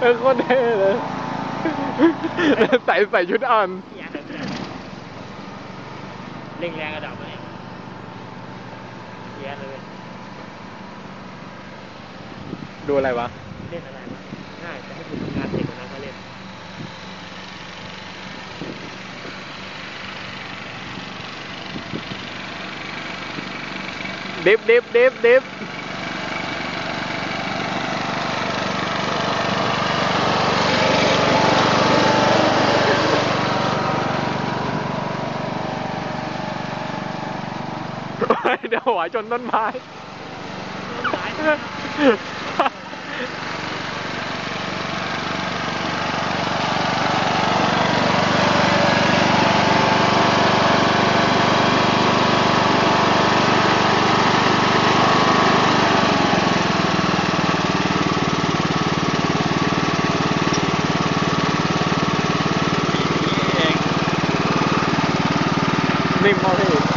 เออโคตรเท่เลยใส่ใส่ชุดอ่อนพี่ยาเลยเร่งแรงกระดับเลยพี่ยาเลย ดูอะไรวะ เล่นอะไรวะง่ายจะให้คุณทำงานเด็กกว่านั้นก็เล่นดิฟดิฟดิฟดิฟ เดี๋ยวหัวชนต้นไม้นะนิ่มมากพี่